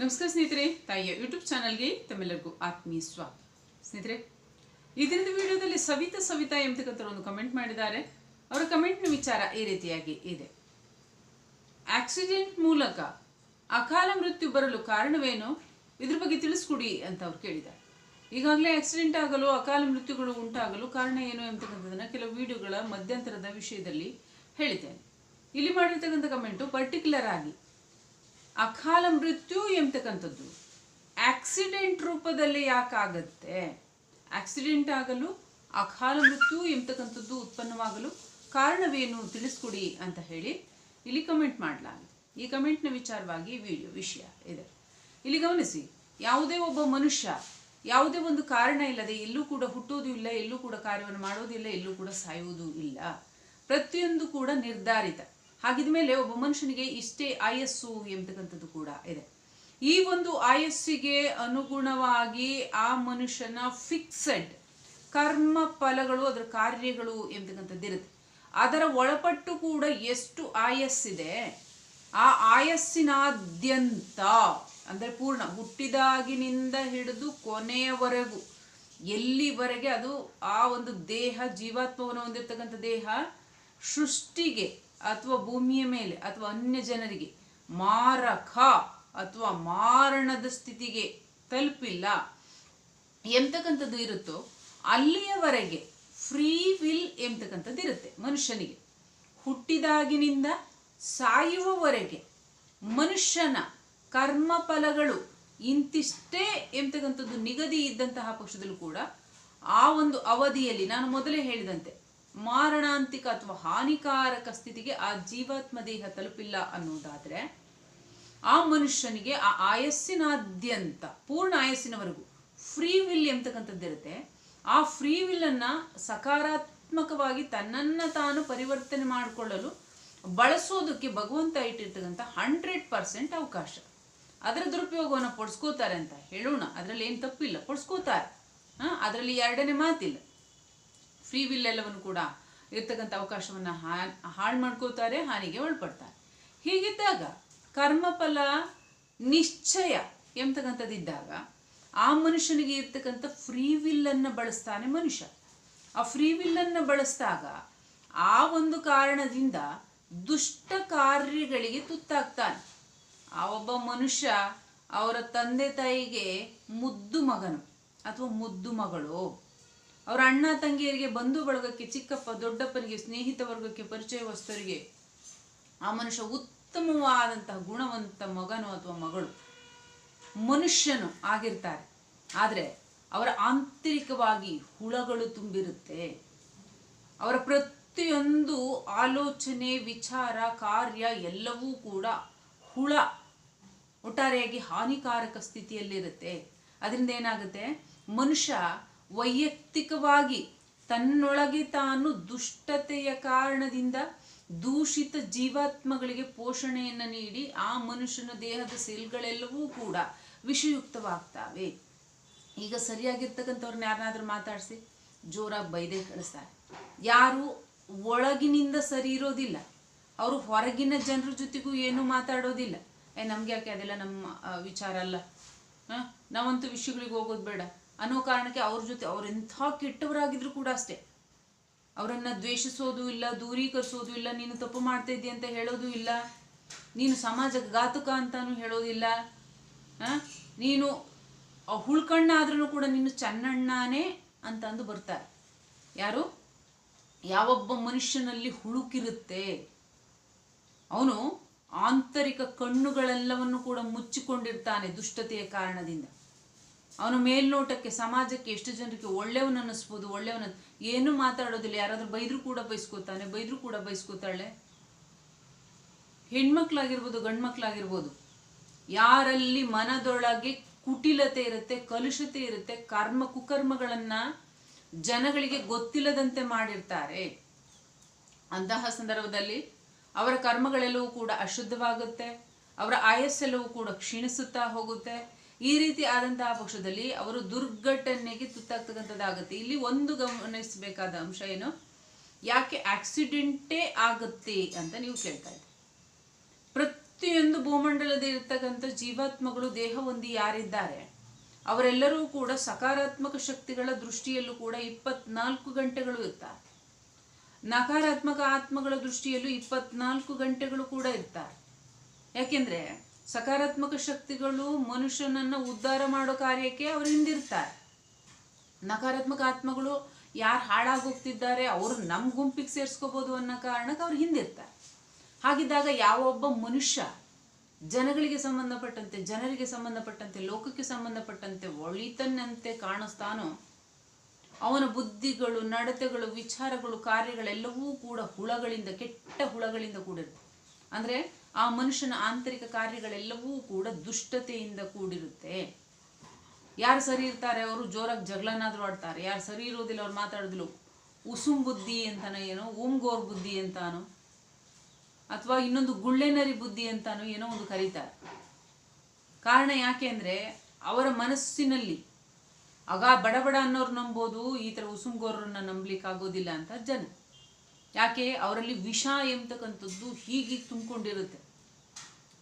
ನಮಸ್ಕಾರ ಸ್ನೇಹಿತರೆ, ತಾಯಿಯ ಯೂಟ್ಯೂಬ್ ಚಾನಲ್ಗೆ ತಮ್ಮೆಲ್ಲರಿಗೂ ಆತ್ಮೀಯ ಸ್ವಾಗತ. ಸ್ನೇಹಿತರೆ, ಈ ದಿನದ ವಿಡಿಯೋದಲ್ಲಿ ಸವಿತಾ ಸವಿತಾ ಎಂಬತಕ್ಕಂಥ ಒಂದು ಕಮೆಂಟ್ ಮಾಡಿದ್ದಾರೆ. ಅವರ ಕಮೆಂಟ್ನ ವಿಚಾರ ಈ ರೀತಿಯಾಗಿ ಇದೆ. ಆಕ್ಸಿಡೆಂಟ್ ಮೂಲಕ ಅಕಾಲ ಮೃತ್ಯು ಬರಲು ಕಾರಣವೇನು? ಇದ್ರ ಬಗ್ಗೆ ತಿಳಿಸ್ಕೊಡಿ ಅಂತ ಅವ್ರು ಕೇಳಿದ್ದಾರೆ. ಈಗಾಗಲೇ ಆಕ್ಸಿಡೆಂಟ್ ಆಗಲು, ಅಕಾಲ ಮೃತ್ಯುಗಳು ಉಂಟಾಗಲು ಕಾರಣ ಏನು ಎಂಬತಕ್ಕಂಥದ್ದನ್ನು ಕೆಲವು ವಿಡಿಯೋಗಳ ಮಧ್ಯಂತರದ ವಿಷಯದಲ್ಲಿ ಹೇಳಿದ್ದೇನೆ. ಇಲ್ಲಿ ಮಾಡಿರ್ತಕ್ಕಂಥ ಕಮೆಂಟು ಪರ್ಟಿಕ್ಯುಲರ್ ಆಗಿ ಅಕಾಲ ಮೃತ್ಯು ಎಂಬತಕ್ಕಂಥದ್ದು ಆಕ್ಸಿಡೆಂಟ್ ರೂಪದಲ್ಲಿ ಯಾಕಾಗತ್ತೆ? ಆಕ್ಸಿಡೆಂಟ್ ಆಗಲು, ಅಕಾಲ ಮೃತ್ಯು ಎಂಬತಕ್ಕಂಥದ್ದು ಉತ್ಪನ್ನವಾಗಲು ಕಾರಣವೇನು ತಿಳಿಸ್ಕೊಡಿ ಅಂತ ಹೇಳಿ ಇಲ್ಲಿ ಕಮೆಂಟ್ ಮಾಡಲಾಗಿದೆ ಈ ಕಮೆಂಟ್ನ ವಿಚಾರವಾಗಿ ವಿಡಿಯೋ ವಿಷಯ ಇದೆ. ಇಲ್ಲಿ ಗಮನಿಸಿ, ಯಾವುದೇ ಒಬ್ಬ ಮನುಷ್ಯ ಯಾವುದೇ ಒಂದು ಕಾರಣ ಇಲ್ಲದೆ ಎಲ್ಲೂ ಕೂಡ ಹುಟ್ಟೋದು ಇಲ್ಲ, ಎಲ್ಲೂ ಕೂಡ ಕಾರ್ಯವನ್ನು ಮಾಡೋದಿಲ್ಲ ಎಲ್ಲೂ ಕೂಡ ಸಾಯುವುದೂ ಇಲ್ಲ. ಪ್ರತಿಯೊಂದು ಕೂಡ ನಿರ್ಧಾರಿತ. ಹಾಗಿದ ಮೇಲೆ ಒಬ್ಬ ಮನುಷ್ಯನಿಗೆ ಇಷ್ಟೇ ಆಯಸ್ಸು ಎಂಬತಕ್ಕಂಥದ್ದು ಕೂಡ ಇದೆ. ಈ ಒಂದು ಆಯಸ್ಸಿಗೆ ಅನುಗುಣವಾಗಿ ಆ ಮನುಷ್ಯನ ಫಿಕ್ಸೆಡ್ ಕರ್ಮ ಫಲಗಳು, ಅದರ ಕಾರ್ಯಗಳು ಎಂಬತಕ್ಕಂಥದ್ದು ಇರುತ್ತೆ. ಅದರ ಒಳಪಟ್ಟು ಕೂಡ ಎಷ್ಟು ಆಯಸ್ಸಿದೆ, ಆ ಆಯಸ್ಸಿನಾದ್ಯಂತ, ಅಂದರೆ ಪೂರ್ಣ ಹುಟ್ಟಿದಾಗಿನಿಂದ ಹಿಡಿದು ಕೊನೆಯವರೆಗೂ, ಎಲ್ಲಿವರೆಗೆ ಅದು ಆ ಒಂದು ದೇಹ, ಜೀವಾತ್ಮವನ್ನು ಹೊಂದಿರತಕ್ಕಂಥ ದೇಹ, ಸೃಷ್ಟಿಗೆ ಅಥವಾ ಭೂಮಿಯ ಮೇಲೆ ಅಥವಾ ಅನ್ಯ ಜನರಿಗೆ ಮಾರಕ ಅಥವಾ ಮಾರಣದ ಸ್ಥಿತಿಗೆ ತಲುಪಿಲ್ಲ. ಎಂತಕ್ಕಂಥದ್ದು ಇರುತ್ತೋ ಅಲ್ಲಿಯವರೆಗೆ ಫ್ರೀ ವಿಲ್ ಎಂತಕ್ಕಂಥದ್ದು ಇರುತ್ತೆ ಮನುಷ್ಯನಿಗೆ. ಹುಟ್ಟಿದಾಗಿನಿಂದ ಸಾಯುವವರೆಗೆ ಮನುಷ್ಯನ ಕರ್ಮ ಫಲಗಳು ಇಂತಿಷ್ಟೇ ಎಂತಕ್ಕಂಥದ್ದು ನಿಗದಿ ಇದ್ದಂತಹ ಪಕ್ಷದಲ್ಲೂ ಕೂಡ ಆ ಒಂದು ಅವಧಿಯಲ್ಲಿ ನಾನು ಮೊದಲೇ ಹೇಳಿದಂತೆ ಮಾರಣಾಂತಿಕ ಅಥವಾ ಹಾನಿಕಾರಕ ಸ್ಥಿತಿಗೆ ಆ ಜೀವಾತ್ಮ ದೇಹ ತಲುಪಿಲ್ಲ ಅನ್ನೋದಾದ್ರೆ ಆ ಮನುಷ್ಯನಿಗೆ ಆ ಆಯಸ್ಸಿನಾದ್ಯಂತ, ಪೂರ್ಣ ಆಯಸ್ಸಿನವರೆಗೂ ಫ್ರೀ ವಿಲ್ ಎಂಬತಕ್ಕಂಥದ್ದಿರುತ್ತೆ ಆ ಫ್ರೀ ವಿಲ್ ಅನ್ನ ಸಕಾರಾತ್ಮಕವಾಗಿ ತನ್ನನ್ನ ತಾನು ಪರಿವರ್ತನೆ ಮಾಡಿಕೊಳ್ಳಲು ಬಳಸೋದಕ್ಕೆ ಭಗವಂತ ಇಟ್ಟಿರ್ತಕ್ಕಂಥ ಹಂಡ್ರೆಡ್ ಪರ್ಸೆಂಟ್ ಅವಕಾಶ. ಅದರ ದುರುಪಯೋಗವನ್ನು ಪಡಿಸ್ಕೋತಾರೆ ಅಂತ ಹೇಳೋಣ. ಅದರಲ್ಲಿ ಏನು ತಪ್ಪಿಲ್ಲ, ಪಡಿಸ್ಕೋತಾರೆ. ಅದರಲ್ಲಿ ಎರಡನೇ ಮಾತಿಲ್ಲ. ಫ್ರೀ ವಿಲ್ ಎಲ್ಲವನ್ನು ಕೂಡ ಇರ್ತಕ್ಕಂಥ ಅವಕಾಶವನ್ನು ಹಾಳು ಮಾಡ್ಕೋತಾರೆ ಹಾನಿಗೆ ಒಳಪಡ್ತಾರೆ. ಹೀಗಿದ್ದಾಗ ಕರ್ಮಫಲ ನಿಶ್ಚಯ ಎಂಬತಕ್ಕಂಥದ್ದಿದ್ದಾಗ ಆ ಮನುಷ್ಯನಿಗೆ ಇರ್ತಕ್ಕಂಥ ಫ್ರೀ ವಿಲ್ಲನ್ನು ಬಳಸ್ತಾನೆ ಮನುಷ್ಯ. ಆ ಫ್ರೀ ವಿಲ್ಲನ್ನು ಬಳಸಿದಾಗ ಆ ಒಂದು ಕಾರಣದಿಂದ ದುಷ್ಟ ಕಾರ್ಯಗಳಿಗೆ ತುತ್ತಾಗ್ತಾನೆ. ಆ ಒಬ್ಬ ಮನುಷ್ಯ ಅವರ ತಂದೆ ತಾಯಿಗೆ ಮುದ್ದು ಮಗನು ಅಥವಾ ಮುದ್ದು ಮಗಳು ಅವರ ಅಣ್ಣ ತಂಗಿಯರಿಗೆ, ಬಂಧು ಬಳಗಕ್ಕೆ, ಚಿಕ್ಕಪ್ಪ ದೊಡ್ಡಪ್ಪನಿಗೆ, ಸ್ನೇಹಿತ ವರ್ಗಕ್ಕೆ, ಪರಿಚಯವಸ್ತರಿಗೆ ಆ ಮನುಷ್ಯ ಉತ್ತಮವಾದಂತಹ ಗುಣವಂತ ಮಗನು ಅಥವಾ ಮಗಳು? ಮನುಷ್ಯನು ಆಗಿರ್ತಾರೆ. ಆದರೆ ಅವರ ಆಂತರಿಕವಾಗಿ ಹುಳಗಳು ತುಂಬಿರುತ್ತೆ. ಅವರ ಪ್ರತಿಯೊಂದು ಆಲೋಚನೆ, ವಿಚಾರ, ಕಾರ್ಯ ಎಲ್ಲವೂ ಕೂಡ ಹುಳ ಒಟ್ಟಾರೆಯಾಗಿ ಹಾನಿಕಾರಕ ಸ್ಥಿತಿಯಲ್ಲಿರುತ್ತೆ. ಅದರಿಂದ ಏನಾಗುತ್ತೆ? ಮನುಷ್ಯ ವೈಯಕ್ತಿಕವಾಗಿ ತನ್ನೊಳಗೆ ತಾನು ದುಷ್ಟತೆಯ ಕಾರಣದಿಂದ ದೂಷಿತ ಜೀವಾತ್ಮಗಳಿಗೆ ಪೋಷಣೆಯನ್ನು ನೀಡಿ ಆ ಮನುಷ್ಯನ ದೇಹದ ಸೆಲ್ಗಳೆಲ್ಲವೂ ಕೂಡ ವಿಷಯುಕ್ತವಾಗ್ತಾವೆ. ಈಗ ಸರಿಯಾಗಿರ್ತಕ್ಕಂಥವ್ರನ್ನ ಯಾರನ್ನಾದ್ರೂ ಮಾತಾಡಿಸಿ? ಜೋರಾಗಿ ಬೈದೆ ಕಳಿಸ್ತಾರೆ. ಯಾರು ಒಳಗಿನಿಂದ ಸರಿ ಇರೋದಿಲ್ಲ. ಅವರು ಹೊರಗಿನ ಜನರ ಜೊತೆಗೂ ಏನೂ ಮಾತಾಡೋದಿಲ್ಲ. ಏ ನಮ್ಗೆ ಯಾಕೆ ಅದೆಲ್ಲ ನಮ್ಮ ವಿಚಾರ ಅಲ್ಲ? ಹಾಂ? ನಾವಂತೂ ವಿಷಯಗಳಿಗೆ ಹೋಗೋದು ಬೇಡ. ಅನ್ನೋ ಕಾರಣಕ್ಕೆ ಅವ್ರ ಜೊತೆ ಅವ್ರು ಎಂಥ ಕೆಟ್ಟವರಾಗಿದ್ರು ಕೂಡ ಅಷ್ಟೇ. ಅವರನ್ನ ದ್ವೇಷಿಸೋದು ಇಲ್ಲ, ದೂರೀಕರಿಸೋದು ಇಲ್ಲ, ನೀನು ತಪ್ಪು ಮಾಡ್ತಾ ಇದ್ದೀಯ ಅಂತ ಹೇಳೋದು ಇಲ್ಲ, ನೀನು ಸಮಾಜ ಘಾತುಕ ಅಂತಾನು ಹೇಳೋದಿಲ್ಲ ನೀನು ನೀನು ಹುಳ್ಕಣ್ಣಾದ್ರೂ ಕೂಡ ನೀನು ಚನ್ನಣ್ಣನೇ ಅಂತಂದು ಬರ್ತಾರೆ. ಯಾರು? ಯಾವೊಬ್ಬ ಮನುಷ್ಯನಲ್ಲಿ ಹುಳುಕಿರುತ್ತೆ. ಅವನು ಆಂತರಿಕ ಕಣ್ಣುಗಳೆಲ್ಲವನ್ನು ಕೂಡ ಮುಚ್ಚಿಕೊಂಡಿರ್ತಾನೆ ದುಷ್ಟತೆಯ ಕಾರಣದಿಂದ. ಅವನು ಮೇಲ್ನೋಟಕ್ಕೆ, ಸಮಾಜಕ್ಕೆ ಎಷ್ಟು ಜನರಿಗೆ ಒಳ್ಳೆಯವನ ಅನ್ನಿಸ್ಬೋದು, ಒಳ್ಳೆಯವನ ಏನು ಮಾತಾಡೋದಿಲ್ಲ, ಯಾರಾದರೂ ಬೈದ್ರು ಕೂಡ ಬೈಸ್ಕೋತಾನೆ, ಬೈದ್ರು ಕೂಡ ಬೈಸ್ಕೋತಾಳೆ. ಹೆಣ್ಮಕ್ಳಾಗಿರ್ಬೋದು, ಗಂಡ್ಮಕ್ಳಾಗಿರ್ಬೋದು, ಯಾರಲ್ಲಿ ಮನದೊಳಗೆ ಕುಟಿಲತೆ ಇರುತ್ತೆ, ಕಲುಷತೆ ಇರುತ್ತೆ, ಕರ್ಮ ಕುಕರ್ಮಗಳನ್ನ ಜನಗಳಿಗೆ ಗೊತ್ತಿಲ್ಲದಂತೆ ಮಾಡಿರ್ತಾರೆ. ಅಂತಹ ಸಂದರ್ಭದಲ್ಲಿ ಅವರ ಕರ್ಮಗಳೆಲ್ಲವೂ ಕೂಡ ಅಶುದ್ಧವಾಗುತ್ತೆ, ಅವರ ಆಯಸ್ಸೆಲ್ಲವೂ ಕೂಡ ಕ್ಷೀಣಿಸುತ್ತಾ ಹೋಗುತ್ತೆ. ಈ ರೀತಿ ಆದಂತಹ ಪಕ್ಷದಲ್ಲಿ ಅವರು ದುರ್ಘಟನೆಗೆ ತುತ್ತಾಗ್ತಕ್ಕಂಥದ್ದಾಗುತ್ತೆ. ಇಲ್ಲಿ ಒಂದು ಗಮನಿಸಬೇಕಾದ ಅಂಶ ಏನು? ಯಾಕೆ ಆಕ್ಸಿಡೆಂಟೇ ಆಗುತ್ತೆ ಅಂತ ನೀವು ಕೇಳ್ತಾ ಇದ್ದೀರಿ. ಪ್ರತಿ ಪ್ರತಿಯೊಂದು ಭೂಮಂಡಲದ ಇರ್ತಕ್ಕಂಥ ಜೀವಾತ್ಮಗಳು ದೇಹ ಹೊಂದಿ ಯಾರಿದ್ದಾರೆ? ಅವರೆಲ್ಲರೂ ಕೂಡ ಸಕಾರಾತ್ಮಕ ಶಕ್ತಿಗಳ ದೃಷ್ಟಿಯಲ್ಲೂ ಕೂಡ ಇಪ್ಪತ್ನಾಲ್ಕು ಗಂಟೆಗಳು ಇರ್ತಾರೆ. ನಕಾರಾತ್ಮಕ ಆತ್ಮಗಳ ದೃಷ್ಟಿಯಲ್ಲೂ ಇಪ್ಪತ್ನಾಲ್ಕು ಗಂಟೆಗಳು ಕೂಡ ಇರ್ತಾರೆ. ಯಾಕೆಂದ್ರೆ ಸಕಾರಾತ್ಮಕ ಶಕ್ತಿಗಳು ಮನುಷ್ಯನನ್ನ ಉದ್ಧಾರ ಮಾಡೋ ಕಾರ್ಯಕ್ಕೆ ಅವರು ಹಿಂದಿರ್ತಾರೆ. ನಕಾರಾತ್ಮಕ ಆತ್ಮಗಳು ಯಾರು ಹಾಳಾಗೋಗ್ತಿದ್ದಾರೆ ಅವರು ನಮ್ಮ ಗುಂಪಿಗೆ ಸೇರಿಸ್ಕೋಬೋದು ಅನ್ನೋ ಕಾರಣಕ್ಕೆ ಅವ್ರು ಹಿಂದಿರ್ತಾರೆ. ಹಾಗಿದ್ದಾಗ ಯಾವೊಬ್ಬ ಮನುಷ್ಯ ಜನಗಳಿಗೆ ಸಂಬಂಧಪಟ್ಟಂತೆ, ಜನರಿಗೆ ಸಂಬಂಧಪಟ್ಟಂತೆ, ಲೋಕಕ್ಕೆ ಸಂಬಂಧಪಟ್ಟಂತೆ ಒಳಿತನ್ನಂತೆ ಕಾಣಿಸ್ತಾನೋ, ಅವನ ಬುದ್ಧಿಗಳು, ನಡತೆಗಳು, ವಿಚಾರಗಳು, ಕಾರ್ಯಗಳೆಲ್ಲವೂ ಕೂಡ ಹುಳಗಳಿಂದ, ಕೆಟ್ಟ ಹುಳಗಳಿಂದ ಕೂಡಿರುತ್ತೆ. ಅಂದ್ರೆ ಆ ಮನುಷ್ಯನ ಆಂತರಿಕ ಕಾರ್ಯಗಳೆಲ್ಲವೂ ಕೂಡ ದುಷ್ಟತೆಯಿಂದ ಕೂಡಿರುತ್ತೆ. ಯಾರು ಸರಿ ಇರ್ತಾರೆ ಅವರು ಜೋರಾಗಿ ಜಗಳನಾದ್ರೂ ಆಡ್ತಾರೆ. ಯಾರು ಸರಿ ಇರೋದಿಲ್ಲ ಅವ್ರು ಮಾತಾಡೋದಿಲ್ಲ. ಉಸುಂ ಬುದ್ಧಿ ಅಂತಾನೋ ಏನೋ ಉಮ್ಗೋರ್ ಬುದ್ಧಿ ಅಂತಾನೋ, ಅಥವಾ ಇನ್ನೊಂದು ಗುಳ್ಳೆನರಿ ಬುದ್ಧಿ ಅಂತಾನೋ ಏನೋ ಒಂದು ಕರೀತಾರೆ. ಕಾರಣ ಯಾಕೆ ಅಂದರೆ ಅವರ ಮನಸ್ಸಿನಲ್ಲಿ ಆಗ ಬಡ ಬಡ ಅನ್ನೋರು ನಂಬೋದು, ಈ ಥರ ಉಸುಂಗೋರನ್ನ ನಂಬಲಿಕ್ಕೆ ಆಗೋದಿಲ್ಲ ಅಂತ ಜನ. ಯಾಕೆ? ಅವರಲ್ಲಿ ವಿಷ ಎಂಬತಕ್ಕಂಥದ್ದು ಹೀಗೆ ತುಂಬಿಕೊಂಡಿರುತ್ತೆ.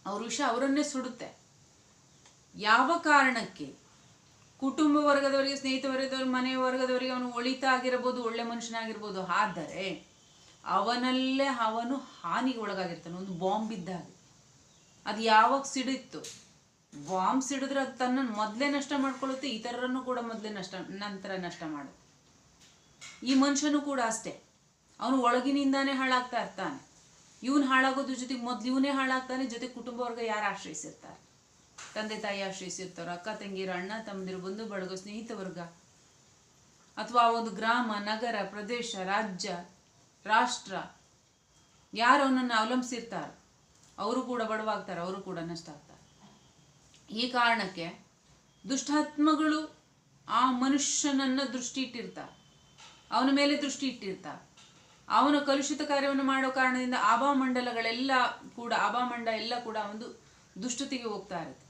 ಅವ್ರ ವಿಷ ಅವರನ್ನೇ ಸುಡುತ್ತೆ. ಯಾವ ಕಾರಣಕ್ಕೆ? ಕುಟುಂಬ ವರ್ಗದವರಿಗೆ ಸ್ನೇಹಿತ ವರ್ಗದವ್ರ ಮನೆ ವರ್ಗದವರಿಗೆ ಅವನು ಒಳಿತ ಆಗಿರ್ಬೋದು, ಒಳ್ಳೆ ಮನುಷ್ಯನಾಗಿರ್ಬೋದು, ಆದರೆ ಅವನಲ್ಲೇ ಅವನು ಹಾನಿಗೆ ಒಳಗಾಗಿರ್ತಾನೆ. ಒಂದು ಬಾಂಬ್ ಇದ್ದಾಗ ಅದು ಯಾವಾಗ ಸಿಡಿತ್ತು? ಬಾಂಬ್ ಸಿಡಿದ್ರೆ ಅದು ತನ್ನ ಮೊದಲೇ ನಷ್ಟ ಮಾಡ್ಕೊಳ್ಳುತ್ತೆ, ಇತರರನ್ನು ಕೂಡ ಮೊದಲೇ ನಷ್ಟ, ನಂತರ ನಷ್ಟ ಮಾಡುತ್ತೆ. ಈ ಮನುಷ್ಯನು ಕೂಡ ಅಷ್ಟೇ. ಅವನು ಒಳಗಿನಿಂದಾನೇ ಹಾಳಾಗ್ತಾ ಇರ್ತಾನೆ. ಇವನು ಹಾಳಾಗೋದ್ರ ಜೊತೆಗೆ ಮೊದ್ಲು ಇವನೇ ಹಾಳಾಗ್ತಾನೆ, ಜೊತೆ ಕುಟುಂಬ ವರ್ಗ ಯಾರು ಆಶ್ರಯಿಸಿರ್ತಾರೆ? ತಂದೆ ತಾಯಿ ಆಶ್ರಯಿಸಿರ್ತಾರೋ, ಅಕ್ಕ ತಂಗಿರು, ಅಣ್ಣ ತಮ್ಮದಿರು, ಬಂಧು ಬಳಗ, ಸ್ನೇಹಿತ ವರ್ಗ. ಅಥವಾ ಒಂದು ಗ್ರಾಮ, ನಗರ, ಪ್ರದೇಶ, ರಾಜ್ಯ, ರಾಷ್ಟ್ರ, ಯಾರು ಅವನನ್ನು ಅವಲಂಬಿಸಿರ್ತಾರೆ? ಅವರು ಕೂಡ ಬಡವಾಗ್ತಾರೆ, ಅವರು ಕೂಡ ನಷ್ಟ ಆಗ್ತಾರೆ. ಈ ಕಾರಣಕ್ಕೆ ದುಷ್ಟಾತ್ಮಗಳು ಆ ಮನುಷ್ಯನನ್ನ ದೃಷ್ಟಿ ಇಟ್ಟಿರ್ತಾರೆ. ಅವನ ಮೇಲೆ ದೃಷ್ಟಿ ಇಟ್ಟಿರ್ತಾರೆ. ಅವನ ಕಲುಷಿತ ಕಾರ್ಯವನ್ನು ಮಾಡೋ ಕಾರಣದಿಂದ ಆಭಾಮಂಡಲಗಳೆಲ್ಲ ಕೂಡ ಆಭಾಮಂಡ ಎಲ್ಲ ಕೂಡ ಒಂದು ದುಷ್ಟತಿಗೆ ಹೋಗ್ತಾ ಇರುತ್ತೆ.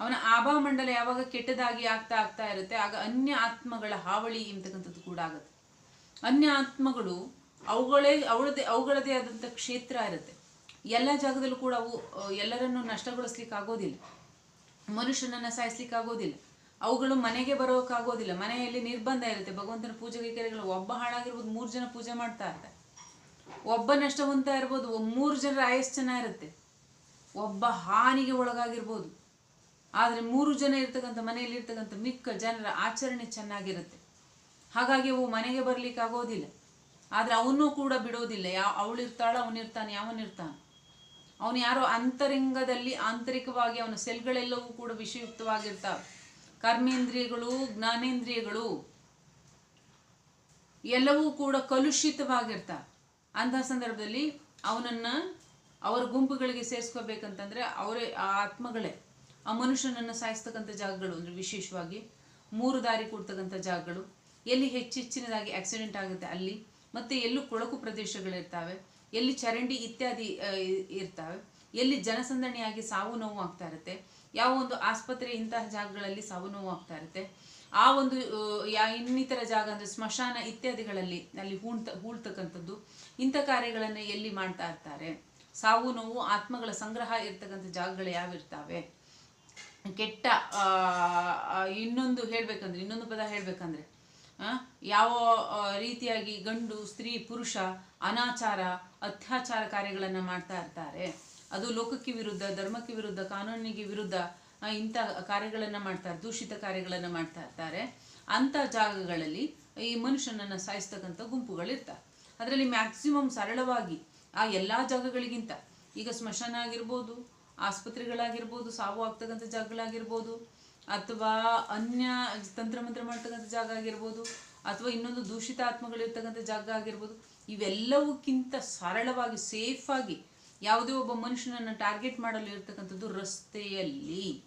ಅವನ ಆಭಾಮಂಡಲ ಯಾವಾಗ ಕೆಟ್ಟದಾಗಿ ಆಗ್ತಾ ಆಗ್ತಾ ಇರುತ್ತೆ, ಆಗ ಅನ್ಯ ಆತ್ಮಗಳ ಹಾವಳಿ ಎಂಬತಕ್ಕಂಥದ್ದು ಕೂಡ ಆಗುತ್ತೆ. ಅನ್ಯ ಆತ್ಮಗಳು ಅವುಗಳೇ, ಅವಳದೇ, ಅವುಗಳದೇ ಆದಂಥ ಕ್ಷೇತ್ರ ಇರುತ್ತೆ. ಎಲ್ಲ ಜಾಗದಲ್ಲೂ ಕೂಡ ಅವು, ಎಲ್ಲರನ್ನು ನಷ್ಟಗೊಳಿಸ್ಲಿಕ್ಕೆ ಆಗೋದಿಲ್ಲ ಮನುಷ್ಯನನ್ನ ಸಾಯಿಸ್ಲಿಕ್ಕೆ ಆಗೋದಿಲ್ಲ ಅವುಗಳು ಮನೆಗೆ ಬರೋಕ್ಕಾಗೋದಿಲ್ಲ ಮನೆಯಲ್ಲಿ ನಿರ್ಬಂಧ ಇರುತ್ತೆ. ಭಗವಂತನ ಪೂಜೆಗೆ ಕೆರೆಗಳು ಒಬ್ಬ ಹಾಳಾಗಿರ್ಬೋದು, ಮೂರು ಜನ ಪೂಜೆ ಮಾಡ್ತಾ ಇರ್ತಾರೆ. ಒಬ್ಬ ನಷ್ಟ ಹೊಂದ್ತಾ ಇರ್ಬೋದು ಮೂರು ಜನರ ಜನ ಇರುತ್ತೆ ಒಬ್ಬ ಹಾನಿಗೆ ಒಳಗಾಗಿರ್ಬೋದು. ಆದರೆ ಮೂರು ಜನ ಇರ್ತಕ್ಕಂಥ, ಮನೆಯಲ್ಲಿ ಇರ್ತಕ್ಕಂಥ ಮಿಕ್ಕ ಜನರ ಆಚರಣೆ ಚೆನ್ನಾಗಿರುತ್ತೆ. ಹಾಗಾಗಿ ಅವು ಮನೆಗೆ ಬರ್ಲಿಕ್ಕೆ ಆಗೋದಿಲ್ಲ. ಆದರೆ ಅವನು ಕೂಡ ಬಿಡೋದಿಲ್ಲ. ಯಾವ ಅವಳಿರ್ತಾಳ ಅವನಿರ್ತಾನೆ ಯಾವನಿರ್ತಾನೆ ಅವನು ಯಾರೋ ಅಂತರಿಂಗದಲ್ಲಿ ಆಂತರಿಕವಾಗಿ ಅವನ ಸೆಲ್ಗಳೆಲ್ಲವೂ ಕೂಡ ವಿಷಯುಕ್ತವಾಗಿರ್ತಾವೆ. ಕರ್ಮೇಂದ್ರಿಯಗಳು, ಜ್ಞಾನೇಂದ್ರಿಯಗಳು, ಎಲ್ಲವೂ ಕೂಡ ಕಲುಷಿತವಾಗಿರ್ತ. ಅಂತಹ ಸಂದರ್ಭದಲ್ಲಿ ಅವನನ್ನ ಅವರ ಗುಂಪುಗಳಿಗೆ ಸೇರಿಸ್ಕೋಬೇಕಂತಂದ್ರೆ ಅವರೇ ಆ ಆತ್ಮಗಳೇ. ಆ ಮನುಷ್ಯನನ್ನು ಸಾಯಿಸ್ತಕ್ಕಂಥ ಜಾಗಗಳು, ಅಂದ್ರೆ ವಿಶೇಷವಾಗಿ ಮೂರು ದಾರಿ ಕೂಡ್ತಕ್ಕಂಥ ಜಾಗಗಳು. ಎಲ್ಲಿ ಹೆಚ್ಚೆಚ್ಚಿನದಾಗಿ ಆಕ್ಸಿಡೆಂಟ್ ಆಗುತ್ತೆ ಅಲ್ಲಿ, ಮತ್ತೆ ಎಲ್ಲೂ ಕೊಳಕು ಪ್ರದೇಶಗಳಿರ್ತಾವೆ, ಎಲ್ಲಿ ಚರಂಡಿ ಇತ್ಯಾದಿ ಇರ್ತಾವೆ, ಎಲ್ಲಿ ಜನಸಂದಣಿಯಾಗಿ ಸಾವು ನೋವು ಆಗ್ತಾ ಇರುತ್ತೆ ಯಾವ ಒಂದು ಆಸ್ಪತ್ರೆ ಇಂತಹ ಜಾಗಗಳಲ್ಲಿ ಸಾವು ನೋವು ಆಗ್ತಾ ಇರುತ್ತೆ. ಆ ಒಂದು ಯಾ, ಇನ್ನಿತರ ಜಾಗ ಅಂದರೆ ಸ್ಮಶಾನ ಇತ್ಯಾದಿಗಳಲ್ಲಿ ಅಲ್ಲಿ ಹೂಣ್ತ, ಹೂಳ್ತಕ್ಕಂಥದ್ದು, ಇಂಥ ಕಾರ್ಯಗಳನ್ನು ಎಲ್ಲಿ ಮಾಡ್ತಾ ಇರ್ತಾರೆ? ಸಾವು ನೋವು, ಆತ್ಮಗಳ ಸಂಗ್ರಹ ಇರ್ತಕ್ಕಂಥ ಜಾಗಗಳು ಯಾವಿರ್ತಾವೆ? ಕೆಟ್ಟ ಇನ್ನೊಂದು ಹೇಳ್ಬೇಕಂದ್ರೆ, ಇನ್ನೊಂದು ಪದ ಹೇಳ್ಬೇಕಂದ್ರೆ ಯಾವ ರೀತಿಯಾಗಿ ಗಂಡು, ಸ್ತ್ರೀ, ಪುರುಷ, ಅನಾಚಾರ, ಅತ್ಯಾಚಾರ ಕಾರ್ಯಗಳನ್ನು ಮಾಡ್ತಾ ಇರ್ತಾರೆ. ಅದು ಲೋಕಕ್ಕೆ ವಿರುದ್ಧ, ಧರ್ಮಕ್ಕೆ ವಿರುದ್ಧ, ಕಾನೂನಿಗೆ ವಿರುದ್ಧ ಇಂಥ ಕಾರ್ಯಗಳನ್ನು ಮಾಡ್ತಾರೆ ದೂಷಿತ ಕಾರ್ಯಗಳನ್ನು ಮಾಡ್ತಾ ಇರ್ತಾರೆ. ಅಂಥ ಜಾಗಗಳಲ್ಲಿ ಈ ಮನುಷ್ಯನನ್ನು ಸಾಯಿಸ್ತಕ್ಕಂಥ ಗುಂಪುಗಳಿರ್ತಾರೆ ಅದರಲ್ಲಿ ಮ್ಯಾಕ್ಸಿಮಮ್ ಸರಳವಾಗಿ ಆ ಎಲ್ಲ ಜಾಗಗಳಿಗಿಂತ, ಈಗ ಸ್ಮಶಾನ ಆಗಿರ್ಬೋದು, ಆಸ್ಪತ್ರೆಗಳಾಗಿರ್ಬೋದು, ಸಾವು ಆಗ್ತಕ್ಕಂಥ ಜಾಗಗಳಾಗಿರ್ಬೋದು, ಅಥವಾ ಅನ್ಯ ತಂತ್ರ ಮಂತ್ರ ಮಾಡ್ತಕ್ಕಂಥ ಜಾಗ ಆಗಿರ್ಬೋದು, ಅಥವಾ ಇನ್ನೊಂದು ದೂಷಿತ ಆತ್ಮಗಳಿರ್ತಕ್ಕಂಥ ಜಾಗ ಆಗಿರ್ಬೋದು, ಇವೆಲ್ಲವಕ್ಕಿಂತ ಸರಳವಾಗಿ ಸೇಫಾಗಿ ಯಾವುದೇ ಒಬ್ಬ ಮನುಷ್ಯನನ್ನು ಟಾರ್ಗೆಟ್ ಮಾಡಲು ಇರತಕ್ಕಂಥದ್ದು ರಸ್ತೆಯಲ್ಲಿ.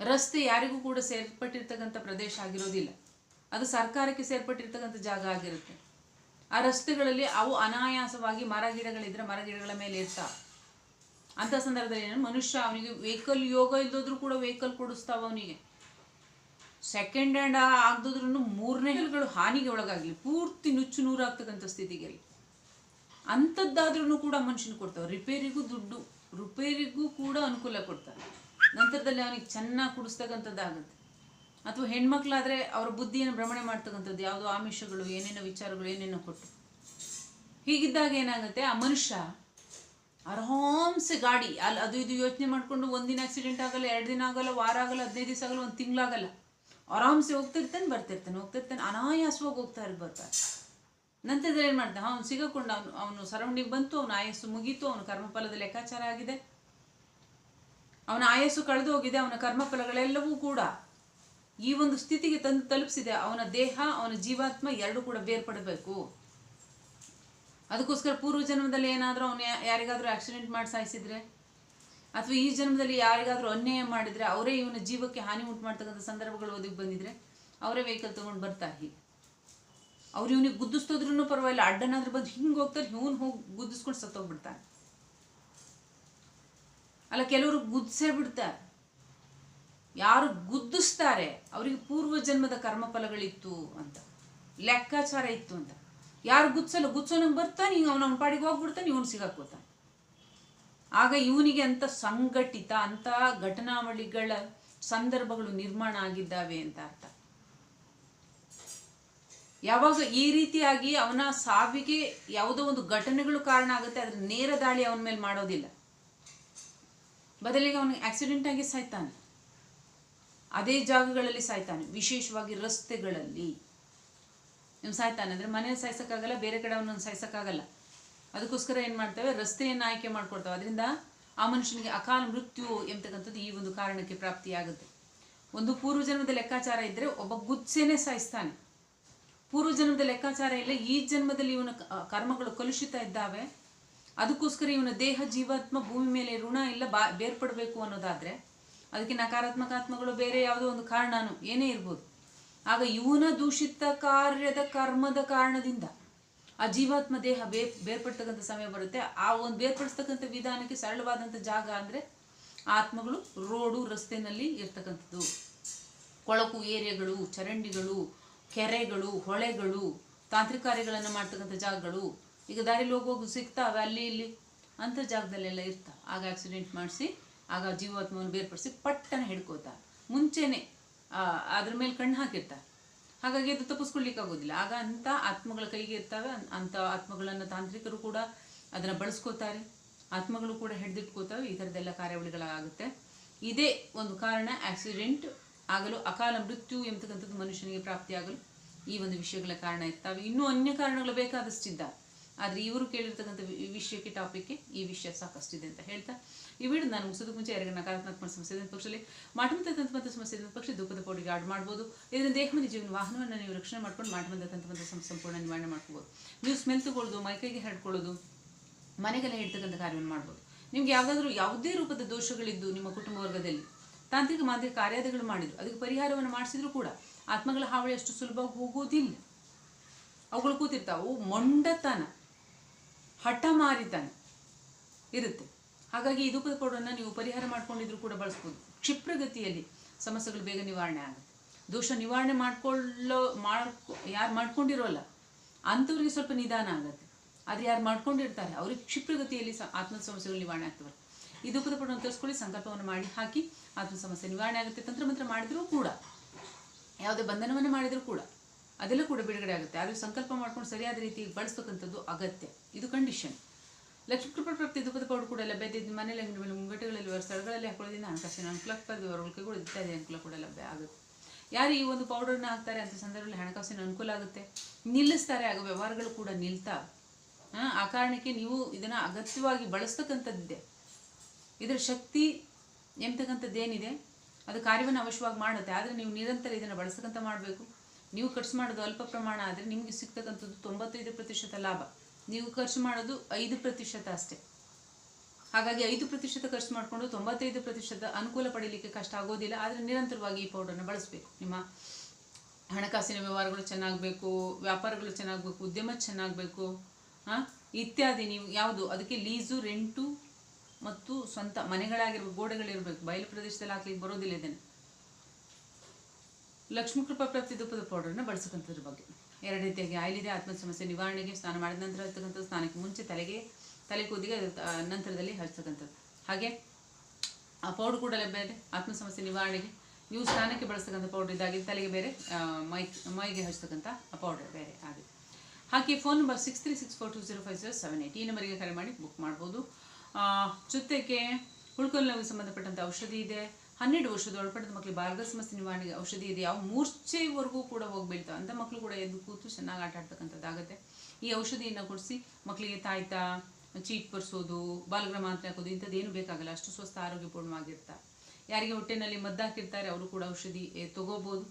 ರಸ್ತೆ ಯಾರಿಗೂ ಕೂಡ ಸೇರ್ಪಟ್ಟಿರ್ತಕ್ಕಂಥ ಪ್ರದೇಶ ಆಗಿರೋದಿಲ್ಲ. ಅದು ಸರ್ಕಾರಕ್ಕೆ ಸೇರ್ಪಟ್ಟಿರ್ತಕ್ಕಂಥ ಜಾಗ ಆಗಿರುತ್ತೆ. ಆ ರಸ್ತೆಗಳಲ್ಲಿ ಅವು ಅನಾಯಾಸವಾಗಿ ಮರ ಗಿಡಗಳಿದ್ರೆ ಮರ ಗಿಡಗಳ ಮೇಲೆ ಇರ್ತಾವೆ. ಅಂಥ ಸಂದರ್ಭದಲ್ಲಿ ಏನು ಮನುಷ್ಯ ಅವನಿಗೆ ವೆಹಿಕಲ್ ಯೋಗ ಇಲ್ಲದ್ರೂ ಕೂಡ ವೆಹಿಕಲ್ ಕೊಡಿಸ್ತಾವ ಅವನಿಗೆ. ಸೆಕೆಂಡ್ ಹ್ಯಾಂಡ್ ಆಗದಿದ್ರು ಮೂರನೇ ಹಾನಿಗೆ ಒಳಗಾಗಲಿ. ಪೂರ್ತಿ ನುಚ್ಚು ನೂರಾಗ್ತಕ್ಕಂಥ ಸ್ಥಿತಿಗೆ ಅಂಥದ್ದಾದ್ರೂ ಕೂಡ ಮನುಷ್ಯನ ಕೊಡ್ತಾವೆ ರಿಪೇರಿಗೂ ದುಡ್ಡು, ರಿಪೇರಿಗೂ ಕೂಡ ಅನುಕೂಲ ಕೊಡ್ತಾರೆ. ನಂತರದಲ್ಲಿ ಅವನಿಗೆ ಚೆನ್ನಾಗಿ ಕುಡಿಸ್ತಕ್ಕಂಥದ್ದಾಗುತ್ತೆ. ಅಥವಾ ಹೆಣ್ಮಕ್ಳಾದರೆ ಅವರ ಬುದ್ಧಿಯನ್ನು ಭ್ರಮಣೆ ಮಾಡ್ತಕ್ಕಂಥದ್ದು, ಯಾವುದೋ ಆಮಿಷಗಳು, ಏನೇನೋ ವಿಚಾರಗಳು, ಏನೇನೋ ಕೊಟ್ಟು. ಹೀಗಿದ್ದಾಗ ಏನಾಗುತ್ತೆ, ಆ ಮನುಷ್ಯ ಆರಾಮ್ಸೆ ಗಾಡಿ ಅಲ್ಲಿ ಅದು ಇದು ಯೋಚನೆ ಮಾಡಿಕೊಂಡು ಒಂದಿನ ಆಕ್ಸಿಡೆಂಟ್ ಆಗಲ್ಲ, ಎರಡು ದಿನ ಆಗಲ್ಲ, ವಾರ ಆಗಲ್ಲ, ಹದಿನೈದು ದಿವಸ ಆಗಲ್ಲ, ಒಂದು ತಿಂಗಳಾಗಲ್ಲ ಆರಾಮ್ಸೆ ಹೋಗ್ತಿರ್ತಾನೆ, ಬರ್ತಿರ್ತಾನೆ, ಹೋಗ್ತಿರ್ತಾನೆ, ಅನಾಯಾಸವಾಗಿ ಹೋಗ್ತಾ ಇರ್ ಬರ್ತಾರೆ ನಂತರದಲ್ಲಿ ಏನು ಮಾಡ್ತಾನೆ ಅವನು ಸಿಗಕೊಂಡು, ಅವನು ಅವನು ಸರೌಂಡಿಂಗ್ ಬಂತು, ಅವನ ಆಯಸ್ಸು ಮುಗೀತು, ಅವನ ಕರ್ಮಫಲದ ಲೆಕ್ಕಾಚಾರ ಆಗಿದೆ. ಅವನ ಆಯಸ್ಸು ಕಳೆದು ಹೋಗಿದೆ, ಅವನ ಕರ್ಮಫಲಗಳೆಲ್ಲವೂ ಕೂಡ ಈ ಒಂದು ಸ್ಥಿತಿಗೆ ತಂದು ತಲುಪಿಸಿದೆ. ಅವನ ದೇಹ, ಅವನ ಜೀವಾತ್ಮ ಎರಡೂ ಕೂಡ ಬೇರ್ಪಡಬೇಕು. ಅದಕ್ಕೋಸ್ಕರ ಪೂರ್ವ ಜನ್ಮದಲ್ಲಿ ಏನಾದರೂ ಅವನು ಯಾರಿಗಾದರೂ ಆಕ್ಸಿಡೆಂಟ್ ಮಾಡಿ ಸಾಯಿಸಿದ್ರೆ, ಅಥವಾ ಈ ಜನ್ಮದಲ್ಲಿ ಯಾರಿಗಾದರೂ ಅನ್ಯಾಯ ಮಾಡಿದರೆ, ಅವರೇ ಇವನ ಜೀವಕ್ಕೆ ಹಾನಿ ಉಂಟು ಮಾಡ್ತಕ್ಕಂಥ ಸಂದರ್ಭಗಳು ಒದಗಿ ಬಂದಿದ್ರೆ, ಅವರೇ ವೆಹಿಕಲ್ ತೊಗೊಂಡು ಬರ್ತಾರೆ ಅವ್ರು ಇವನಿಗೆ ಗುದ್ದಿಸ್ತೋದ್ರೂ ಪರವಾಗಿಲ್ಲ, ಅಡ್ಡನಾದ್ರೂ ಬಂದು ಹಿಂಗೆ ಹೋಗ್ತಾರೆ, ಇವನು ಹೋಗಿ ಗುದ್ದಿಸ್ಕೊಂಡು ಸತ್ತೋಗ್ಬಿಡ್ತಾನೆ ಅಲ್ಲ, ಕೆಲವರು ಗುದ್ಸೇ ಬಿಡ್ತಾರೆ. ಯಾರು ಗುದ್ದಿಸ್ತಾರೆ, ಅವರಿಗೆ ಪೂರ್ವ ಜನ್ಮದ ಕರ್ಮಫಲಗಳಿತ್ತು ಅಂತ, ಲೆಕ್ಕಾಚಾರ ಇತ್ತು ಅಂತ. ಯಾರು ಗುದ್ಸಲ್ಲ, ಗುದ್ಸೋನಂಗೆ ಬರ್ತಾನೆ ಈಗ ಅವನ ಪಾಡಿಗೆ ಹೋಗ್ಬಿಡ್ತಾನೆ, ಇವನು ಸಿಗಾಕೋತಾನೆ. ಆಗ ಇವನಿಗೆ ಅಂತ ಸಂಘಟಿತ, ಅಂತ ಘಟನಾವಳಿಗಳ ಸಂದರ್ಭಗಳು ನಿರ್ಮಾಣ ಆಗಿದ್ದಾವೆ ಅಂತ ಅರ್ಥ. ಯಾವಾಗ ಈ ರೀತಿಯಾಗಿ ಅವನ ಸಾವಿಗೆ ಯಾವುದೋ ಒಂದು ಘಟನೆಗಳು ಕಾರಣ ಆಗುತ್ತೆ, ಅದ್ರ ನೇರ ದಾಳಿ ಅವನ ಮೇಲೆ ಮಾಡೋದಿಲ್ಲ. ಬದಲಿಗೆ ಅವನಿಗೆ ಆಕ್ಸಿಡೆಂಟ್ ಆಗಿ ಸಾಯ್ತಾನೆ. ಅದೇ ಜಾಗಗಳಲ್ಲಿ ಸಾಯ್ತಾನೆ, ವಿಶೇಷವಾಗಿ ರಸ್ತೆಗಳಲ್ಲಿ. ಇವ್ನು ಸಾಯ್ತಾನೆ, ಅಂದರೆ ಮನೇಲಿ ಸಾಯ್ಸೋಕ್ಕಾಗಲ್ಲ, ಬೇರೆ ಕಡೆ ಅವನನ್ನು ಸಾಯ್ಸೋಕ್ಕಾಗಲ್ಲ. ಅದಕ್ಕೋಸ್ಕರ ಏನು ಮಾಡ್ತೇವೆ? ರಸ್ತೆಯನ್ನು ಆಯ್ಕೆ ಮಾಡ್ಕೊಡ್ತಾವೆ. ಅದರಿಂದ ಆ ಮನುಷ್ಯನಿಗೆ ಅಕಾಲ ಮೃತ್ಯು ಎಂಬತಕ್ಕಂಥದ್ದು ಈ ಒಂದು ಕಾರಣಕ್ಕೆ ಪ್ರಾಪ್ತಿಯಾಗುತ್ತೆ. ಒಂದು ಪೂರ್ವಜನ್ಮದ ಲೆಕ್ಕಾಚಾರ ಇದ್ದರೆ ಒಬ್ಬ ಗುತ್ಸೆನೇ ಸಾಯಿಸ್ತಾನೆ. ಪೂರ್ವಜನ್ಮದ ಲೆಕ್ಕಾಚಾರ ಇಲ್ಲ. ಈ ಜನ್ಮದಲ್ಲಿ ಇವನ ಕರ್ಮಗಳು ಕಲುಷಿತ ಇದ್ದಾವೆ. ಅದಕ್ಕೋಸ್ಕರ ಇವನ ದೇಹ, ಜೀವಾತ್ಮ ಭೂಮಿ ಮೇಲೆ ಋಣ ಇಲ್ಲ, ಬಾ, ಬೇರ್ಪಡಬೇಕು ಅನ್ನೋದಾದ್ರೆ ಅದಕ್ಕೆ ನಕಾರಾತ್ಮಕ ಆತ್ಮಗಳು ಬೇರೆ ಯಾವುದೋ ಒಂದು ಕಾರಣನು ಏನೇ ಇರ್ಬೋದು. ಆಗ ಇವನ ದೂಷಿತ ಕಾರ್ಯದ ಕರ್ಮದ ಕಾರಣದಿಂದ ಆ ಜೀವಾತ್ಮ ದೇಹ ಬೇ, ಬೇರ್ಪಡ್ತಕ್ಕಂಥ ಸಮಯ ಬರುತ್ತೆ. ಆ ಒಂದು ಬೇರ್ಪಡಿಸ್ತಕ್ಕಂಥ ವಿಧಾನಕ್ಕೆ ಸರಳವಾದಂಥ ಜಾಗ ಅಂದರೆ ಆತ್ಮಗಳು ರೋಡು ರಸ್ತೆನಲ್ಲಿ ಇರ್ತಕ್ಕಂಥದ್ದು. ಕೊಳಕು ಏರಿಯಾಗಳು, ಚರಂಡಿಗಳು ಕೆರೆಗಳು, ಹೊಳೆಗಳು ತಾಂತ್ರಿಕ ಕಾರ್ಯಗಳನ್ನು ಮಾಡ್ತಕ್ಕಂಥ ಜಾಗಗಳು. ಈಗ ದಾರಿಲಿ ಹೋಗುವಾಗ ಸಿಗ್ತಾವೆ ಅಲ್ಲಿ ಇಲ್ಲಿ ಅಂಥ ಜಾಗದಲ್ಲೆಲ್ಲ ಇರ್ತಾ. ಆಗ ಆಕ್ಸಿಡೆಂಟ್ ಮಾಡಿಸಿ, ಆಗ ಜೀವಾತ್ಮವನ್ನು ಬೇರ್ಪಡಿಸಿ ಪಟ್ಟನ ಹಿಡ್ಕೋತಾರೆ ಮುಂಚೆನೆ ಅದ್ರ ಮೇಲೆ ಕಣ್ಣು ಹಾಕಿರ್ತಾರೆ ಹಾಗಾಗಿ ಅದು ತಪ್ಪಿಸ್ಕೊಳ್ಲಿಕ್ಕೆ ಆಗೋದಿಲ್ಲ. ಆಗ ಅಂಥ ಆತ್ಮಗಳ ಕೈಗೆ ಇರ್ತವೆ ಅಂತ ಆತ್ಮಗಳನ್ನು ತಾಂತ್ರಿಕರು ಕೂಡ ಅದನ್ನು ಬಳಸ್ಕೋತಾರೆ. ಆತ್ಮಗಳು ಕೂಡ ಹಿಡಿದಿಟ್ಕೋತವೆ. ಈ ಥರದ್ದೆಲ್ಲ ಕಾರ್ಯಾವಳಿಗಳಾಗುತ್ತೆ. ಇದೇ ಒಂದು ಕಾರಣ ಆಕ್ಸಿಡೆಂಟ್ ಆಗಲು ಅಕಾಲ ಮೃತ್ಯು ಎಂಬತಕ್ಕಂಥದ್ದು ಮನುಷ್ಯನಿಗೆ ಪ್ರಾಪ್ತಿಯಾಗಲು ಈ ಒಂದು ವಿಷಯಗಳ ಕಾರಣ ಇರ್ತಾವೆ. ಇನ್ನೂ ಅನ್ಯ ಕಾರಣಗಳು ಬೇಕಾದಷ್ಟಿದ್ದಾವೆ ಆದರೆ ಇವರು ಕೇಳಿರ್ತಕ್ಕಂಥ ವಿಷಯಕ್ಕೆ ಟಾಪಿಕ್ಗೆ ಈ ವಿಷಯ ಸಾಕಷ್ಟಿದೆ ಅಂತ ಹೇಳ್ತಾ, ಈ ವಿಡಿಯೋ ನಾನು ಮುಗಿಸೋದಕ್ಕೆ ಮುಂಚೆ ಯಾರಿಗೆ ನಕಾರಾತ್ಮಕ ಸಮಸ್ಯೆ ಪಕ್ಷದಲ್ಲಿ ಮಾಟಮಂತ ಸಮಸ್ಯೆ ಇದ್ದ ಪಕ್ಷ ದುಃಖದ ಪೌಡಿಗೆ ಆಡ್ ಮಾಡ್ಬೋದು. ಇದರಿಂದ ದೇಹ ಮತ್ತು ಜೀವನ ವಾಹನವನ್ನು ನೀವು ರಕ್ಷಣೆ ಮಾಡ್ಕೊಂಡು ಮಾಟಮಂತ ಸಮಸ್ಯೆ ಸಂಪೂರ್ಣ ನಿವಾರಣೆ ಮಾಡ್ಕೋಬೋದು. ನೀವು ಸ್ಮೆಲ್ ತಗೊಳ್ಳೋದು ಮೈಕೈಗೆ ಹರಡ್ಕೊಳ್ಳೋದು ಮನೆಗೆಲ್ಲ ಹೇಳ್ತಕ್ಕಂಥ ಕಾರ್ಯವನ್ನು ಮಾಡ್ಬೋದು. ನಿಮ್ಗೆ ಯಾವುದಾದ್ರೂ ಯಾವುದೇ ರೂಪದ ದೋಷಗಳಿದ್ದು ನಿಮ್ಮ ಕುಟುಂಬ ವರ್ಗದಲ್ಲಿ ತಾಂತ್ರಿಕ ಮಾಂತ್ರಿಕ ಕಾರ್ಯಾದಿಗಳು ಮಾಡಿದ್ರು. ಅದಕ್ಕೆ ಪರಿಹಾರವನ್ನು ಮಾಡಿಸಿದ್ರು ಕೂಡ. ಆತ್ಮಗಳ ಹಾವಳಿ ಅಷ್ಟು ಸುಲಭವಾಗಿ ಹೋಗೋದಿಲ್ಲ. ಅವುಗಳು ಕೂತಿರ್ತಾವೆ. ಮೊಂಡತನ, ಹಠ ಹಠಮಾರಿತನ ಇರುತ್ತೆ. ಹಾಗಾಗಿ ಈ ಧೂಪದ ನೀವು ಪರಿಹಾರ ಮಾಡ್ಕೊಂಡಿದ್ರು ಕೂಡ ಬಳಸ್ಬೋದು. ಕ್ಷಿಪ್ರಗತಿಯಲ್ಲಿ ಸಮಸ್ಯೆಗಳು ಬೇಗ ನಿವಾರಣೆ ಆಗುತ್ತೆ. ದೋಷ ನಿವಾರಣೆ ಮಾಡ್ಕೊಳ್ಳೋ, ಮಾಡ್ಕೊ, ಯಾರು ಮಾಡ್ಕೊಂಡಿರೋಲ್ಲ, ಅಂಥವ್ರಿಗೆ ಸ್ವಲ್ಪ ನಿಧಾನ ಆಗುತ್ತೆ. ಆದರೆ ಯಾರು ಮಾಡ್ಕೊಂಡಿರ್ತಾರೆ, ಅವ್ರಿಗೆ ಕ್ಷಿಪ್ರಗತಿಯಲ್ಲಿ ಸ, ಆತ್ಮದ ಸಮಸ್ಯೆಗಳು ನಿವಾರಣೆ ಆಗ್ತವೆ. ಈ ದುಃಖದ ಪುಟವನ್ನು ತರಿಸ್ಕೊಳ್ಳಿ, ಸಂಕಲ್ಪವನ್ನು ಮಾಡಿ ಹಾಕಿ, ಆತ್ಮ ಸಮಸ್ಯೆ ನಿವಾರಣೆ ಆಗುತ್ತೆ, ತಂತ್ರಮಂತ್ರ ಮಾಡಿದರೂ ಕೂಡ, ಯಾವುದೇ ಬಂಧನವನ್ನು ಮಾಡಿದರೂ ಕೂಡ, ಅದೆಲ್ಲ ಕೂಡ ಬಿಡುಗಡೆ ಆಗುತ್ತೆ. ಆದರೆ ಸಂಕಲ್ಪ ಮಾಡ್ಕೊಂಡು ಸರಿಯಾದ ರೀತಿ ಬಳಸ್ತಕ್ಕಂಥದ್ದು ಅಗತ್ಯ. ಇದು ಕಂಡೀಷನ್ ಲಕ್ಷ್ಮೀ ಕೃಪಾ ಪ್ರಾಪ್ತಿ ಧೂಪದ ಪೌಡರ್ ಕೂಡ ಲಭ್ಯ ಇದೆ. ಮನೆಯಲ್ಲಿ ಮೇಲೆ ಮುಂಗಟ್ಟುಗಳಲ್ಲಿ ಸ್ಥಳಗಳಲ್ಲಿ ಹಾಕೊಳ್ಳೋದ್ರಿಂದ ಹಣಕಾಸಿನ ಅನುಕೂಲ ಆಗ್ತದೆ. ಅವರ ಉಳಿಕೆಗಳು ಇತ್ಯಾದಿ ಅನುಕೂಲ ಕೂಡ ಲಭ್ಯ ಆಗುತ್ತೆ. ಯಾರು ಈ ಒಂದು ಪೌಡರ್ನ ಹಾಕ್ತಾರೆ ಅಂತ ಸಂದರ್ಭದಲ್ಲಿ ಹಣಕಾಸಿನ ಅನುಕೂಲ ಆಗುತ್ತೆ. ನಿಲ್ಲಿಸ್ತಾರೆ, ಆಗ ವ್ಯವಹಾರಗಳು ಕೂಡ ನಿಲ್ತಾ, ಆ ಕಾರಣಕ್ಕೆ ನೀವು ಇದನ್ನು ಅಗತ್ಯವಾಗಿ ಬಳಸ್ತಕ್ಕಂಥದ್ದಿದೆ ಇದರ ಶಕ್ತಿ ಎಂಬತಕ್ಕಂಥದ್ದೇನಿದೆ ಅದು ಕಾರ್ಯವನ್ನು ಅವಶ್ಯವಾಗಿ ಮಾಡುತ್ತೆ. ಆದರೆ ನೀವು ನಿರಂತರ ಇದನ್ನು ಬಳಸಕ್ಕಂಥ ಮಾಡಬೇಕು. ನೀವು ಖರ್ಚು ಮಾಡೋದು ಅಲ್ಪ ಪ್ರಮಾಣ ಆದರೆ ನಿಮಗೆ ಸಿಗ್ತಕ್ಕಂಥದ್ದು ತೊಂಬತ್ತೈದು ಪ್ರತಿಶತ ಲಾಭ. ನೀವು ಖರ್ಚು ಮಾಡೋದು ಐದು ಪ್ರತಿಶತ ಅಷ್ಟೇ. ಹಾಗಾಗಿ ಐದು ಪ್ರತಿಶತ ಖರ್ಚು ಮಾಡಿಕೊಂಡು ತೊಂಬತ್ತೈದು ಪ್ರತಿಶತ ಅನುಕೂಲ ಪಡೀಲಿಕ್ಕೆ ಕಷ್ಟ ಆಗೋದಿಲ್ಲ. ಆದರೆ ನಿರಂತರವಾಗಿ ಈ ಪೌಡರ್ನ ಬಳಸಬೇಕು. ನಿಮ್ಮ ಹಣಕಾಸಿನ ವ್ಯವಹಾರಗಳು ಚೆನ್ನಾಗಬೇಕು, ವ್ಯಾಪಾರಗಳು ಚೆನ್ನಾಗಬೇಕು, ಉದ್ಯಮ ಚೆನ್ನಾಗಬೇಕು ಇತ್ಯಾದಿ ನೀವು ಯಾವುದು? ಅದಕ್ಕೆ ಲೀಸು ರೆಂಟು ಮತ್ತು ಸ್ವಂತ ಮನೆಗಳಾಗಿರ್ಬೇಕು, ಗೋಡೆಗಳಿರಬೇಕು, ಬಯಲು ಪ್ರದೇಶದಲ್ಲಿ ಹಾಕ್ಲಿಕ್ಕೆ ಬರೋದಿಲ್ಲ ಇದನ್ನು. ಲಕ್ಷ್ಮೀ ಕೃಪಾ ಪ್ರಾಪ್ತಿ ಧೂಪದ ಪೌಡರ್ನ ಬಳಸಕ್ಕಂಥದ್ರ ಬಗ್ಗೆ. ಎರಡು ರೀತಿಯಾಗಿ ಆಯ್ಲಿದೆ ಆತ್ಮ ಸಮಸ್ಯೆ ನಿವಾರಣೆಗೆ ಸ್ನಾನ ಮಾಡಿದ ನಂತರ ಹಚ್ಚತಕ್ಕಂಥದ್ದು ಸ್ನಾನಕ್ಕೆ ಮುಂಚೆ ತಲೆಗೆ, ತಲೆ ಕೂದಿಗೆ ನಂತರದಲ್ಲಿ ಹಚ್ಚತಕ್ಕಂಥದ್ದು ಹಾಗೆ, ಆ ಪೌಡರ್ ಕೂಡ ಲಭ್ಯ ಇದೆ, ಆತ್ಮ ಸಮಸ್ಯೆ ನಿವಾರಣೆಗೆ. ನೀವು ಸ್ನಾನಕ್ಕೆ ಬಳಸ್ತಕ್ಕಂಥ ಪೌಡರ್ ಇದಾಗಿದೆ, ತಲೆಗೆ ಬೇರೆ ಮೈ, ಮೈಗೆ ಹಚ್ಚತಕ್ಕಂಥ ಪೌಡರ್ ಬೇರೆ ಆಗಿದೆ. ಹಾಗೆ phone number six three six four two zero five zero seven eight ಈ ನಂಬರಿಗೆ ಕರೆ ಮಾಡಿ ಬುಕ್ ಮಾಡ್ಬೋದು. ಜೊತೆಗೆ ಹುಳ್ಕೊಲ್ ನೋವಿಗೆ ಸಂಬಂಧಪಟ್ಟಂಥ ಔಷಧಿ ಇದೆ. ಹನ್ನೆರಡು ವರ್ಷದ ಒಳಪಟ್ಟದ ಮಕ್ಕಳಿಗೆ ಬಾಲ್ಗ ಸಮಸ್ಯೆ ನಿವಾರಣೆಗೆ ಔಷಧಿ ಇದೆ. ಯಾವ ಮೂರ್ಛೆವರೆಗೂ ಕೂಡ ಹೋಗಿ ಅಂತ ಮಕ್ಕಳು ಕೂಡ ಎದ್ದು ಕೂತು ಚೆನ್ನಾಗಿ ಆಟ ಆಡ್ತಕ್ಕಂಥದ್ದಾಗುತ್ತೆ ಈ ಔಷಧಿಯನ್ನು ಕೊಡಿಸಿ ಮಕ್ಕಳಿಗೆ ತಾಯ್ತ, ಚೀಟ್ ಬರ್ಸೋದು ಬಾಲಗ್ರ ಮಾತ್ರೆ ಹಾಕೋದು ಇಂಥದ್ದೇನು ಬೇಕಾಗಲ್ಲ. ಅಷ್ಟು ಸ್ವಸ್ಥ ಆರೋಗ್ಯಪೂರ್ಣವಾಗಿರ್ತಾರೆ ಯಾರಿಗೆ ಹೊಟ್ಟೆನಲ್ಲಿ ಮದ್ದಾಕಿರ್ತಾರೆ ಅವರು ಕೂಡ ಔಷಧಿ ತಗೋಬೋದು.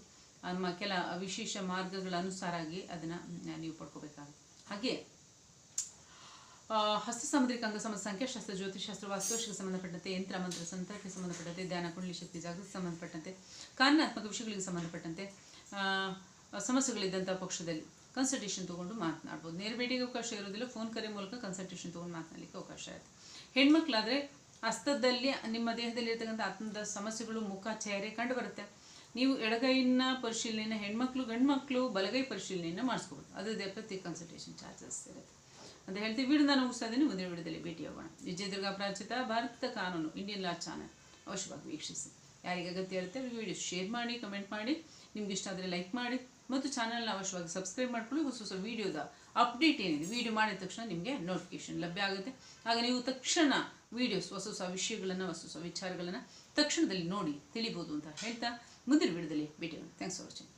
ಕೆಲ ವಿಶೇಷ ಮಾರ್ಗಗಳ ಅನುಸಾರಾಗಿ ಅದನ್ನು ನೀವು ಪಡ್ಕೋಬೇಕಾಗುತ್ತೆ. ಹಾಗೆ ಹಸ್ತ ಸಾಮುದ್ರಿಕ ಅಂಗ ಸಮ ಸಂಖ್ಯಾಶಾಸ್ತ್ರ ಜ್ಯೋತಿಷಾಸ್ತ್ರ ವಾಸ್ತುಶಿಗೆ ಸಂಬಂಧಪಟ್ಟಂತೆ, ಯಂತ್ರ, ಮಂತ್ರ ಸಂತರ್ಕ್ಕೆ ಸಂಬಂಧಪಟ್ಟಂತೆ, ಧ್ಯಾನ, ಕುಂಡಲಿ, ಶಕ್ತಿ, ಜಾಗೃತಿ ಸಂಬಂಧಪಟ್ಟಂತೆ, ಕಾರಣಾತ್ಮಕ ವಿಷಯಗಳಿಗೆ ಸಂಬಂಧಪಟ್ಟಂತೆ ಸಮಸ್ಯೆಗಳಿದ್ದಂಥ ಪಕ್ಷದಲ್ಲಿ ಕನ್ಸಲ್ಟೇಷನ್ ತೊಗೊಂಡು ಮಾತನಾಡ್ಬೋದು. ನೇರ ಭೇಟಿಗೆ ಅವಕಾಶ ಇರೋದಿಲ್ಲ ಫೋನ್ ಕರೆ ಮೂಲಕ ಕನ್ಸಲ್ಟೇಷನ್ ತೊಗೊಂಡು ಮಾತನಾಡಲಿಕ್ಕೆ ಅವಕಾಶ ಇರುತ್ತೆ. ಹೆಣ್ಮಕ್ಳಾದರೆ ಹಸ್ತದಲ್ಲಿ, ನಿಮ್ಮ ದೇಹದಲ್ಲಿ ಇರ್ತಕ್ಕಂಥ ಆತ್ಮದ ಸಮಸ್ಯೆಗಳು, ಮುಖ ಚೇರೆ ಕಂಡು ಬರುತ್ತೆ. ನೀವು ಎಡಗೈನ ಪರಿಶೀಲನೆಯನ್ನು ಹೆಣ್ಮಕ್ಳು, ಗಂಡ್ಮಕ್ಳು ಬಲಗೈ ಪರಿಶೀಲನೆಯನ್ನು ಮಾಡಿಸ್ಕೋಬೋದು. ಅದರದೇ ಪ್ರತಿ ಕನ್ಸಲ್ಟೇಷನ್ ಚಾರ್ಜಸ್ ಇರುತ್ತೆ. ಅಂತ ಹೇಳ್ತೀವಿ ವಿಡಿಯೋ ನಾನು ಮುಗಿಸ್ತಾ ಮುಂದಿನ ವಿಡಿಯೋದಲ್ಲಿ ಭೇಟಿಯಾಗೋಣ ವಿಜಯದುರ್ಗ ಪ್ರಾಚಿತ ಭಾರತದ ಕಾನೂನು ಇಂಡಿಯನ್ ಲಾ ಚಾನಲ್ ಅವಶ್ಯವಾಗಿ ವೀಕ್ಷಿಸಿ. ಯಾರಿಗೆ ಅಗತ್ಯ ಇರುತ್ತೆ ವಿಡಿಯೋ ಶೇರ್ ಮಾಡಿ, ಕಮೆಂಟ್ ಮಾಡಿ. ನಿಮ್ಗೆ ಇಷ್ಟ ಆದರೆ ಲೈಕ್ ಮಾಡಿ. ಮತ್ತು ಚಾನಲ್ನ ಅವಶ್ಯವಾಗಿ ಸಬ್ಸ್ಕ್ರೈಬ್ ಮಾಡ್ಕೊಳ್ಳಿ. ಹೊಸ ಹೊಸ ವೀಡಿಯೋದ ಅಪ್ಡೇಟ್ ಏನಿದೆ ವೀಡಿಯೋ ಮಾಡಿದ ತಕ್ಷಣ ನಿಮಗೆ ನೋಟಿಫಿಕೇಶನ್ ಲಭ್ಯ ಆಗುತ್ತೆ. ಆಗ ನೀವು ತಕ್ಷಣ ವೀಡಿಯೋಸ್ ಹೊಸ ಹೊಸ ವಿಷಯಗಳನ್ನು, ಹೊಸ ಹೊಸ ವಿಚಾರಗಳನ್ನು ತಕ್ಷಣದಲ್ಲಿ ನೋಡಿ ತಿಳಿಬೋದು ಅಂತ ಹೇಳ್ತಾ ಮುಂದಿನ ವಿಡಿಯೋದಲ್ಲಿ ಭೇಟಿಯಾಗೋಣ ಥ್ಯಾಂಕ್ಸ್ ಫಾರ್ ವಾಚಿಂಗ್